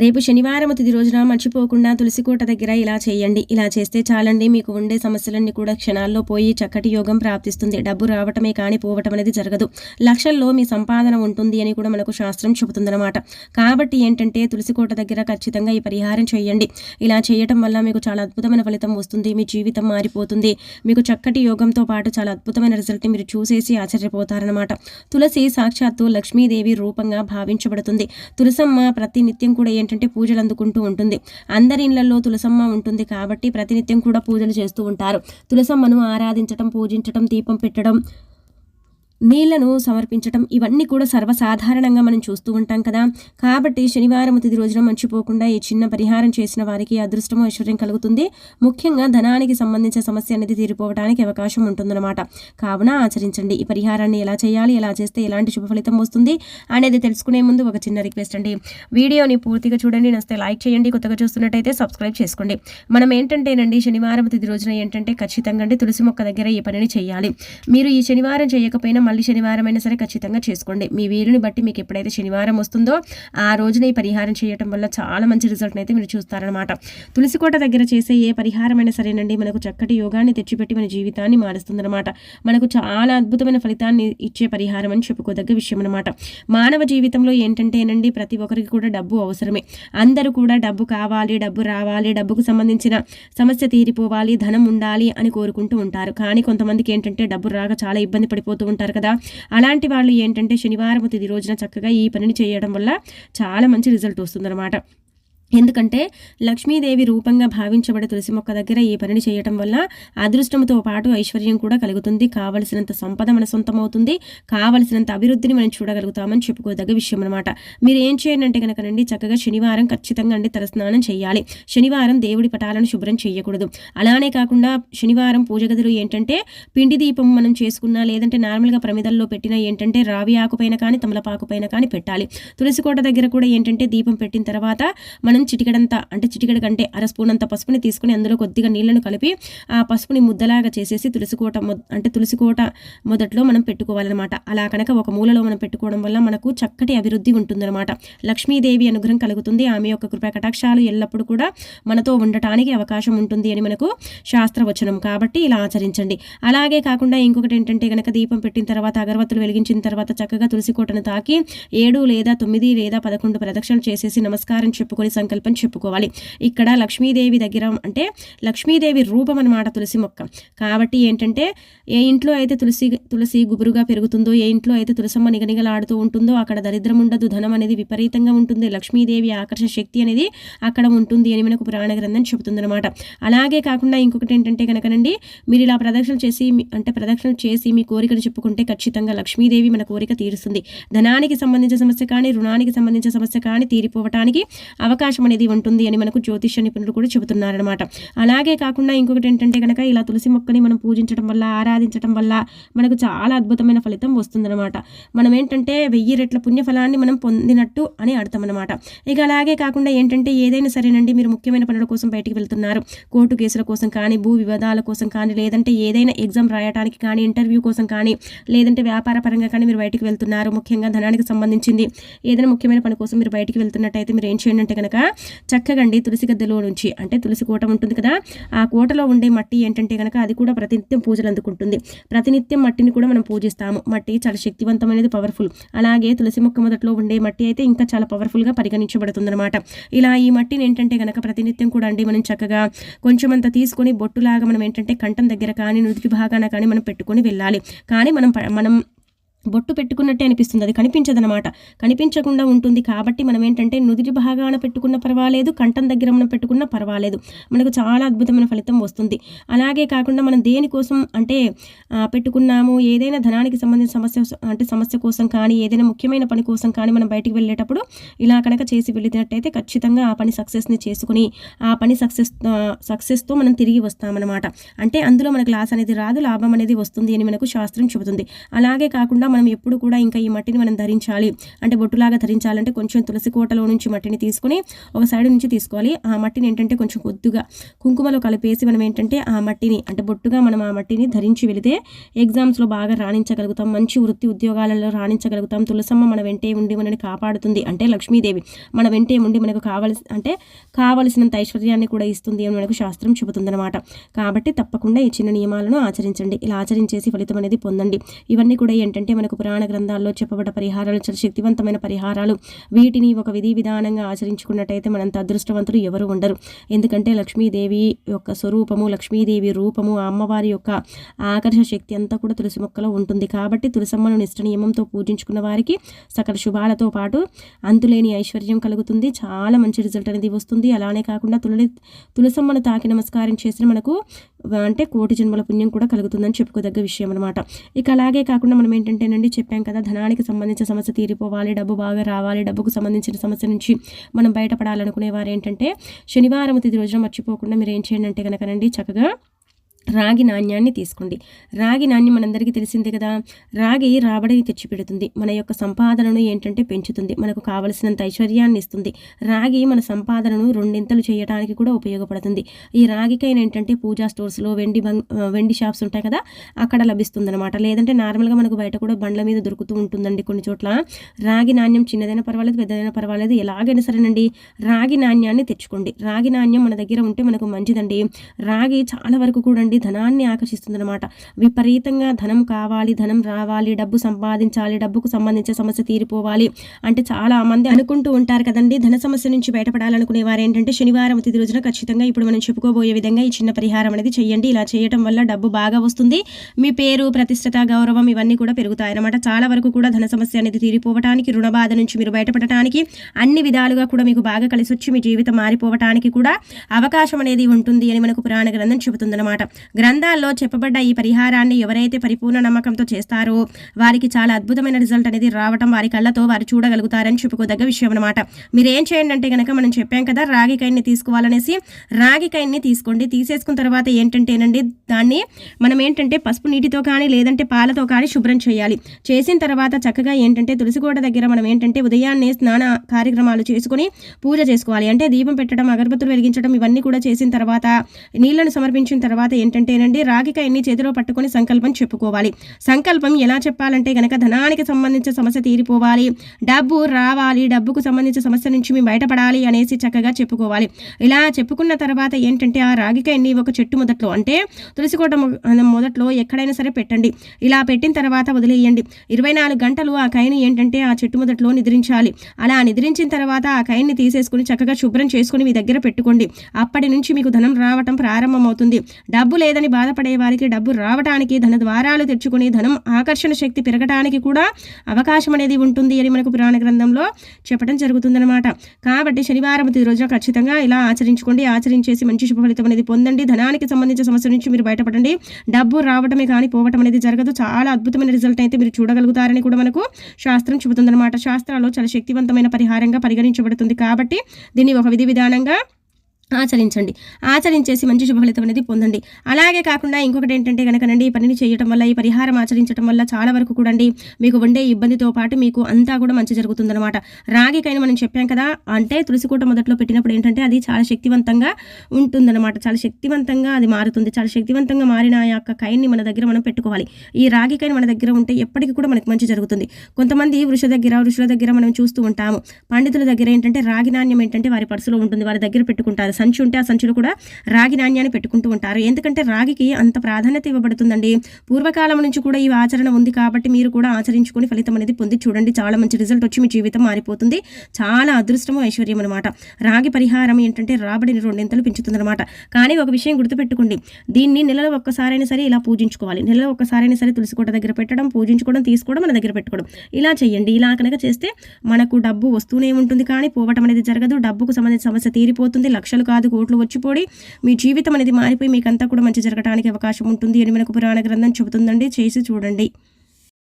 రేపు శనివారం తిది రోజున మర్చిపోకుండా తులసికోట దగ్గర ఇలా చేయండి. ఇలా చేస్తే చాలండి మీకు ఉండే సమస్యలన్నీ కూడా క్షణాల్లో పోయి చక్కటి యోగం ప్రాప్తిస్తుంది. డబ్బు రావటమే కానీ పోవటం అనేది జరగదు. లక్షల్లో మీ సంపాదన ఉంటుంది అని కూడా మనకు శాస్త్రం చెబుతుందన్నమాట. కాబట్టి ఏంటంటే తులసికోట దగ్గర ఖచ్చితంగా ఈ పరిహారం చేయండి. ఇలా చేయటం వల్ల మీకు చాలా అద్భుతమైన ఫలితం వస్తుంది. మీ జీవితం మారిపోతుంది. మీకు చక్కటి యోగంతో పాటు చాలా అద్భుతమైన రిజల్ట్ని మీరు చూసేసి ఆశ్చర్యపోతారనమాట తులసి సాక్షాత్తు లక్ష్మీదేవి రూపంగా భావించబడుతుంది. తులసమ్మ ప్రతి నిత్యం కూడా ఏంటంటే పూజలు అందుకుంటూ ఉంటుంది. అందరి ఇళ్ళలో తులసమ్మ ఉంటుంది కాబట్టి ప్రతినిత్యం కూడా పూజలు చేస్తూ ఉంటారు. తులసమ్మను ఆరాధించటం పూజించటం దీపం పెట్టడం నీళ్ళను సమర్పించటం ఇవన్నీ కూడా సర్వసాధారణంగా మనం చూస్తూ ఉంటాం కదా. కాబట్టి శనివారం తిది రోజున మర్చిపోకుండా ఈ చిన్న పరిహారం చేసిన వారికి అదృష్టం ఐశ్వర్యం కలుగుతుంది. ముఖ్యంగా ధనానికి సంబంధించిన సమస్య అనేది తీరిపోవడానికి అవకాశం ఉంటుందన్నమాట. కావున ఆచరించండి. ఈ పరిహారాన్ని ఎలా చేయాలి ఎలా చేస్తే ఎలాంటి శుభ ఫలితం వస్తుంది అనేది తెలుసుకునే ముందు ఒక చిన్న రిక్వెస్ట్ అండి. వీడియోని పూర్తిగా చూడండి. నస్తే లైక్ చేయండి. కొత్తగా చూస్తున్నట్టయితే సబ్స్క్రైబ్ చేసుకోండి. మనం ఏంటంటేనండి శనివారం తిది రోజున ఏంటంటే ఖచ్చితంగా అండి తులసి మొక్క దగ్గర ఈ పనిని చేయాలి. మీరు ఈ శనివారం చేయకపోయినా మళ్ళీ శనివారం అయినా సరే ఖచ్చితంగా చేసుకోండి. మీ వీలుని బట్టి మీకు ఎప్పుడైతే శనివారం వస్తుందో ఆ రోజున ఈ పరిహారం చేయటం వల్ల చాలా మంచి రిజల్ట్ అయితే మీరు చూస్తారనమాట తులసికోట దగ్గర చేసే ఏ పరిహారం అయినా సరేనండి మనకు చక్కటి యోగాన్ని తెచ్చిపెట్టి మన జీవితాన్ని మారుస్తుందన్నమాట. మనకు చాలా అద్భుతమైన ఫలితాన్ని ఇచ్చే పరిహారం అని చెప్పుకోదగ్గ విషయం అనమాట మానవ జీవితంలో ఏంటంటేనండి ప్రతి ఒక్కరికి కూడా డబ్బు అవసరమే. అందరూ కూడా డబ్బు కావాలి డబ్బు రావాలి డబ్బుకు సంబంధించిన సమస్య తీరిపోవాలి ధనం ఉండాలి అని కోరుకుంటూ ఉంటారు. కానీ కొంతమందికి ఏంటంటే డబ్బు రాక చాలా ఇబ్బంది పడిపోతూ ఉంటారు. కదా. అలాంటి వాళ్ళు ఏంటంటే శనివారం తిది రోజున చక్కగా ఈ పనిని చేయడం వల్ల చాలా మంచి రిజల్ట్ వస్తుందన్నమాట. ఎందుకంటే లక్ష్మీదేవి రూపంగా భావించబడే తులసి మొక్క దగ్గర ఈ పనిని చేయటం వల్ల అదృష్టంతో పాటు ఐశ్వర్యం కూడా కలుగుతుంది. కావలసినంత సంపద మన సొంతమవుతుంది. కావలసినంత అభివృద్ధిని మనం చూడగలుగుతామని చెప్పుకోదగ్గ విషయం అనమాట మీరు ఏం చేయండి అంటే కనుకనండి చక్కగా శనివారం ఖచ్చితంగా అండి తలస్నానం చేయాలి. శనివారం దేవుడి పటాలను శుభ్రం చేయకూడదు. అలానే కాకుండా శనివారం పూజ గదులు ఏంటంటే పిండి దీపం మనం చేసుకున్నా లేదంటే నార్మల్గా ప్రమిదల్లో పెట్టినా ఏంటంటే రావి ఆకుపైన కానీ తమలపాకు పైన కానీ పెట్టాలి. తులసి కోట దగ్గర కూడా ఏంటంటే దీపం పెట్టిన తర్వాత మనం మనం చిటికడంతా అంటే చిటికడ కంటే అర స్పూన్ అంత పసుపుని తీసుకుని అందులో కొద్దిగా నీళ్ళను కలిపి ఆ పసుపుని ముద్దలాగా చేసేసి తులసికోట అంటే తులసికోట మొదట్లో మనం పెట్టుకోవాలన్నమాట. అలా కనుక ఒక మూలలో మనం పెట్టుకోవడం వల్ల మనకు చక్కటి అభివృద్ధి ఉంటుందన్నమాట. లక్ష్మీదేవి అనుగ్రహం కలుగుతుంది. ఆమె యొక్క కృపా కటాక్షాలు ఎల్లప్పుడూ కూడా మనతో ఉండటానికి అవకాశం ఉంటుంది అని మనకు శాస్త్రవచనం. కాబట్టి ఇలా ఆచరించండి. అలాగే కాకుండా ఇంకొకటి ఏంటంటే కనుక దీపం పెట్టిన తర్వాత అగరవత్తులు వెలిగించిన తర్వాత చక్కగా తులసికోటను తాకి ఏడు లేదా తొమ్మిది లేదా పదకొండు ప్రదక్షిణలు చేసేసి నమస్కారం చెప్పుకొని సంక సంకల్పం చెప్పుకోవాలి. ఇక్కడ లక్ష్మీదేవి దగ్గర అంటే లక్ష్మీదేవి రూపం అనమాట తులసి మొక్క. కాబట్టి ఏంటంటే ఏ ఇంట్లో అయితే తులసి తులసి గుబురుగా పెరుగుతుందో ఏ ఇంట్లో అయితే తులసమ్మ నిగనిగలాడుతూ ఉంటుందో అక్కడ దరిద్రం ఉండదు ధనం అనేది విపరీతంగా ఉంటుంది లక్ష్మీదేవి ఆకర్షణ శక్తి అనేది అక్కడ ఉంటుంది అని మనకు పురాణ గ్రంథం చెబుతుందన్నమాట. అలాగే కాకుండా ఇంకొకటి ఏంటంటే కనుకనండి మీరు ఇలా ప్రదక్షిణ చేసి అంటే ప్రదక్షిణ చేసి మీ కోరికను చెప్పుకుంటే ఖచ్చితంగా లక్ష్మీదేవి మన కోరిక తీరుస్తుంది. ధనానికి సంబంధించిన సమస్య కానీ రుణానికి సంబంధించిన సమస్య కానీ తీరిపోవటానికి అవకాశం అవకాశం అనేది ఉంటుంది అని మనకు జ్యోతిష నిపుణులు కూడా చెబుతున్నారనమాట అలాగే కాకుండా ఇంకొకటి ఏంటంటే కనుక ఇలా తులసి మొక్కని మనం పూజించడం వల్ల ఆరాధించడం వల్ల మనకు చాలా అద్భుతమైన ఫలితం వస్తుందన్నమాట. మనం ఏంటంటే వెయ్యి రెట్ల పుణ్యఫలాన్ని మనం పొందినట్టు అని అర్థం అనమాట ఇక అలాగే కాకుండా ఏంటంటే ఏదైనా సరేనండి మీరు ముఖ్యమైన పనుల కోసం బయటికి వెళ్తున్నారు. కోర్టు కేసుల కోసం కానీ భూ వివాదాల కోసం కానీ లేదంటే ఏదైనా ఎగ్జామ్ రాయడానికి కానీ ఇంటర్వ్యూ కోసం కానీ లేదంటే వ్యాపార పరంగా కానీ మీరు బయటికి వెళ్తున్నారు. ముఖ్యంగా ధనానికి సంబంధించింది. ఏదైనా ముఖ్యమైన పని కోసం మీరు బయటికి వెళ్తున్నట్టయితే మీరు ఏం చేయండి అంటే కనుక చక్కగండి తులసి గద్దెలో నుంచి. అంటే తులసి కోట ఉంటుంది కదా ఆ కోటలో ఉండే మట్టి ఏంటంటే కనుక అది కూడా ప్రతినిత్యం పూజలు అందుకుంటుంది. ప్రతినిత్యం మట్టిని కూడా మనం పూజిస్తాము. మట్టి చాలా శక్తివంతమైనది పవర్ఫుల్ అలాగే తులసి మొక్క మొదట్లో ఉండే మట్టి అయితే ఇంకా చాలా పవర్ఫుల్గా పరిగణించబడుతుందన్నమాట. ఇలా ఈ మట్టిని ఏంటంటే కనుక ప్రతినిత్యం కూడా అండి మనం చక్కగా కొంచెం అంత తీసుకొని బొట్టులాగా మనం ఏంటంటే కంఠం దగ్గర కానీ నుదుటి భాగాన కానీ మనం పెట్టుకొని వెళ్ళాలి. కానీ మనం మనం బొట్టు పెట్టుకున్నట్టే అనిపిస్తుంది. అది కనిపించదనమాట కనిపించకుండా ఉంటుంది కాబట్టి మనం ఏంటంటే నుదిటి భాగాన పెట్టుకున్న పర్వాలేదు కంఠం దగ్గర మనం పెట్టుకున్న పర్వాలేదు. మనకు చాలా అద్భుతమైన ఫలితం వస్తుంది. అలాగే కాకుండా మనం దేనికోసం అంటే పెట్టుకున్నాము ఏదైనా ధనానికి సంబంధించిన సమస్య అంటే సమస్య కోసం కానీ ఏదైనా ముఖ్యమైన పని కోసం కానీ మనం బయటికి వెళ్ళేటప్పుడు ఇలా కనుక చేసి వెళ్ళినట్టయితే ఖచ్చితంగా ఆ పని సక్సెస్ని చేసుకుని ఆ పని సక్సెస్ సక్సెస్తో మనం తిరిగి వస్తామన్నమాట. అంటే అందులో మనకు లాస్ అనేది రాదు లాభం అనేది వస్తుంది అని మనకు శాస్త్రం చెబుతుంది. అలాగే కాకుండా మనం ఎప్పుడు కూడా ఇంకా ఈ మట్టిని మనం ధరించాలి. అంటే బొట్టులాగా ధరించాలంటే కొంచెం తులసి కోటలో నుంచి మట్టిని తీసుకుని ఒక సైడ్ నుంచి తీసుకోవాలి. ఆ మట్టిని ఏంటంటే కొంచెం కొద్దిగా కుంకుమలో కలిపేసి మనం ఏంటంటే ఆ మట్టిని అంటే బొట్టుగా మనం ఆ మట్టిని ధరించి వెళితే ఎగ్జామ్స్లో బాగా రాణించగలుగుతాం. మంచి వృత్తి ఉద్యోగాలలో రాణించగలుగుతాం. తులసమ్మ మన వెంటే ఉండి మనని కాపాడుతుంది అంటే లక్ష్మీదేవి. మన వెంటే ఉండి మనకు కావలసి అంటే కావలసినంత ఐశ్వర్యాన్ని కూడా ఇస్తుంది అని మనకు శాస్త్రం చెబుతుందన్నమాట. కాబట్టి తప్పకుండా ఈ చిన్న నియమాలను ఆచరించండి. ఇలా ఆచరించేసి ఫలితం అనేది పొందండి. ఇవన్నీ కూడా ఏంటంటే మనకు పురాణ గ్రంథాల్లో చెప్పబడ్డ పరిహారాలు చాలా శక్తివంతమైన పరిహారాలు. వీటిని ఒక విధి విధానంగా ఆచరించుకున్నట్టయితే మనంత అదృష్టవంతులు ఎవరు ఉండరు. ఎందుకంటే లక్ష్మీదేవి యొక్క స్వరూపము లక్ష్మీదేవి రూపము ఆ అమ్మవారి యొక్క ఆకర్ష శక్తి అంతా కూడా తులసి మొక్కలో ఉంటుంది. కాబట్టి తులసమ్మను నిష్ట నియమంతో పూజించుకున్న వారికి సకల శుభాలతో పాటు అంతులేని ఐశ్వర్యం కలుగుతుంది. చాలా మంచి రిజల్ట్ అనేది వస్తుంది. అలానే కాకుండా తులసి తులసమ్మను తాకి నమస్కారం చేసిన మనకు అంటే కోటి జన్మల పుణ్యం కూడా కలుగుతుందని చెప్పుకోదగ్గ విషయం అనమాట ఇక అలాగే కాకుండా మనం ఏంటంటే నుండి చెప్పాం కదా ధనానికి సంబంధించిన సమస్య తీరిపోవాలి డబ్బు బాగా రావాలి డబ్బుకు సంబంధించిన సమస్య నుంచి మనం బయటపడాలనుకునే వారు ఏంటంటే శనివారం తిది రోజున మర్చిపోకుండా మీరు ఏం చేయండి అంటే కనుకనండి చక్కగా రాగి నాణ్యాన్ని తీసుకోండి. రాగి నాణ్యం మనందరికీ తెలిసిందే కదా. రాగి రాబడిని తెచ్చిపెడుతుంది. మన యొక్క సంపాదనను ఏంటంటే పెంచుతుంది. మనకు కావలసినంత ఐశ్వర్యాన్ని ఇస్తుంది. రాగి మన సంపాదనను రెండింతలు చేయడానికి కూడా ఉపయోగపడుతుంది. ఈ రాగికైనా ఏంటంటే పూజా స్టోర్స్లో వెండి వెండి షాప్స్ ఉంటాయి కదా అక్కడ లభిస్తుంది అనమాట లేదంటే నార్మల్గా మనకు బయట కూడా బండ్ల మీద దొరుకుతూ ఉంటుందండి కొన్ని చోట్ల. రాగి నాణ్యం చిన్నదైనా పర్వాలేదు పెద్దదైనా పర్వాలేదు. ఎలాగైనా సరేనండి. రాగి నాణ్యాన్ని తెచ్చుకోండి. రాగి నాణ్యం మన దగ్గర ఉంటే మనకు మంచిదండి. రాగి చాలా వరకు కూడా నుండి ధనాన్ని ఆకర్షిస్తుందన్నమాట. విపరీతంగా ధనం కావాలి ధనం రావాలి డబ్బు సంపాదించాలి డబ్బుకు సంబంధించిన సమస్య తీరిపోవాలి అంటే చాలా మంది అనుకుంటూ ఉంటారు కదండి. ధన సమస్య నుంచి బయటపడాలనుకునే వారు ఏంటంటే శనివారం తిది రోజున ఖచ్చితంగా ఇప్పుడు మనం చెప్పుకోబోయే విధంగా ఈ చిన్న పరిహారం అనేది చేయండి. ఇలా చేయటం వల్ల డబ్బు బాగా వస్తుంది. మీ పేరు ప్రతిష్టత గౌరవం ఇవన్నీ కూడా పెరుగుతాయి అనమాట చాలా వరకు కూడా ధన సమస్య అనేది తీరిపోవటానికి రుణ బాధ నుంచి మీరు బయటపడటానికి అన్ని విధాలుగా కూడా మీకు బాగా కలిసి వచ్చి మీ జీవితం మారిపోవటానికి కూడా అవకాశం అనేది ఉంటుంది అని మనకు పురాణ గ్రంథం చెబుతుందన్నమాట. గ్రంథాల్లో చెప్పబడ్డ ఈ పరిహారాన్ని ఎవరైతే పరిపూర్ణ నమ్మకంతో చేస్తారో వారికి చాలా అద్భుతమైన రిజల్ట్ అనేది రావటం వారి కళ్ళతో వారు చూడగలుగుతారని చెప్పుకోదగ్గ విషయం అనమాట మీరు ఏం చేయండి అంటే కనుక మనం చెప్పాం కదా రాగి కైన్ని తీసుకోవాలనేసి రాగి కైన్ని తీసుకోండి. తీసేసుకున్న తర్వాత ఏంటంటేనండి దాన్ని మనం ఏంటంటే పసుపు నీటితో కానీ లేదంటే పాలతో కానీ శుభ్రం చేయాలి. చేసిన తర్వాత చక్కగా ఏంటంటే తులసికోట దగ్గర మనం ఏంటంటే ఉదయాన్నే స్నాన కార్యక్రమాలు చేసుకుని పూజ చేసుకోవాలి. అంటే దీపం పెట్టడం అగరబత్తులు వెలిగించడం ఇవన్నీ కూడా చేసిన తర్వాత నీళ్ళను సమర్పించిన తర్వాత ఏంటంటేనండి రాగికాయన్ని చేతిలో పట్టుకొని సంకల్పం చెప్పుకోవాలి. సంకల్పం ఎలా చెప్పాలంటే గనక ధనానికి సంబంధించిన సమస్య తీరిపోవాలి. డబ్బు రావాలి డబ్బుకు సంబంధించిన సమస్య నుంచి మేము బయటపడాలి అనేసి చక్కగా చెప్పుకోవాలి. ఇలా చెప్పుకున్న తర్వాత ఏంటంటే ఆ రాగికాయన్ని ఒక చెట్టు మొదట్లో అంటే తులసికోట మొదట్లో ఎక్కడైనా సరే పెట్టండి. ఇలా పెట్టిన తర్వాత వదిలేయండి. ఇరవై నాలుగు గంటలు ఆ కాయని ఏంటంటే ఆ చెట్టు మొదట్లో నిద్రించాలి. అలా నిద్రించిన తర్వాత ఆ కాయన్ని తీసేసుకుని చక్కగా శుభ్రం చేసుకుని మీ దగ్గర పెట్టుకోండి. అప్పటి నుంచి మీకు ధనం రావటం ప్రారంభమవుతుంది. డబ్బు లేదని బాధపడే వారికి డబ్బు రావటానికి ధన ద్వారాలు తెచ్చుకుని ధనం ఆకర్షణ శక్తి పెరగటానికి కూడా అవకాశం అనేది ఉంటుంది అని మనకు పురాణ గ్రంథంలో చెప్పడం జరుగుతుందన్నమాట. కాబట్టి శనివారం రోజున ఖచ్చితంగా ఇలా ఆచరించుకోండి. ఆచరించేసి మంచి శుభ ఫలితం అనేది పొందండి. ధనానికి సంబంధించిన సమస్య నుంచి మీరు బయటపడండి. డబ్బు రావటమే కానీ పోవటం అనేది జరగదు. చాలా అద్భుతమైన రిజల్ట్ అయితే మీరు చూడగలుగుతారని కూడా మనకు శాస్త్రం చెబుతుందన్నమాట. శాస్త్రాల్లో చాలా శక్తివంతమైన పరిహారంగా పరిగణించబడుతుంది. కాబట్టి దీన్ని ఒక విధి విధానంగా ఆచరించండి. ఆచరించేసి మంచి శుభఫలితం అనేది పొందండి. అలాగే కాకుండా ఇంకొకటి ఏంటంటే కనుకనండి ఈ పనిని చేయటం వల్ల ఈ పరిహారం ఆచరించడం వల్ల చాలా వరకు కూడా మీకు ఉండే ఇబ్బందితో పాటు మీకు అంతా కూడా మంచి జరుగుతుందనమాట రాగికైనా మనం చెప్పాం కదా అంటే తులసికోట మొదట్లో పెట్టినప్పుడు ఏంటంటే అది చాలా శక్తివంతంగా ఉంటుందన్నమాట. చాలా శక్తివంతంగా అది మారుతుంది. చాలా శక్తివంతంగా మారిన ఆ యొక్క కైన్ని మన దగ్గర మనం పెట్టుకోవాలి. ఈ రాగికైన మన దగ్గర ఉంటే ఎప్పటికీ కూడా మనకి మంచి జరుగుతుంది. కొంతమంది వృష దగ్గర వృషుల దగ్గర మనం చూస్తూ ఉంటాము. పండితుల దగ్గర ఏంటంటే రాగి నాణ్యం ఏంటంటే వారి పర్సులో ఉంటుంది. వారి దగ్గర పెట్టుకుంటారు. సంచి ఉంటే ఆ సంచులు కూడా రాగి నాణ్యాన్ని పెట్టుకుంటూ ఉంటారు. ఎందుకంటే రాగికి అంత ప్రాధాన్యత ఇవ్వబడుతుందండి. పూర్వకాలం నుంచి కూడా ఈ ఆచరణ ఉంది కాబట్టి మీరు కూడా ఆచరించుకొని ఫలితం అనేది పొంది చూడండి. చాలా మంచి రిజల్ట్ వచ్చి మీ జీవితం మారిపోతుంది. చాలా అదృష్టము ఐశ్వర్యం అనమాట రాగి పరిహారం ఏంటంటే రాబడిని రెండింతలు పెంచుతుందన్నమాట. కానీ ఒక విషయం గుర్తుపెట్టుకోండి. దీన్ని నెలలో ఒక్కసారైనా సరే ఇలా పూజించుకోవాలి. నెలలో ఒక్కసారైనా సరే తులసికోట దగ్గర పెట్టడం పూజించుకోవడం తీసుకోవడం మన దగ్గర పెట్టుకోవడం. ఇలా చేయండి. ఇలా కనుక చేస్తే మనకు డబ్బు వస్తూనే ఉంటుంది. కానీ పోవటం అనేది జరగదు. డబ్బుకు సంబంధించిన సమస్య తీరిపోతుంది. లక్షలు కాదు కోట్లు వచ్చిపోడి. మీ జీవితం అనేది మారిపోయి మీకంతా కూడా మంచి జరగడానికి అవకాశం ఉంటుంది అని మనకు పురాణ గ్రంథం చెబుతుందండి. చేసి చూడండి.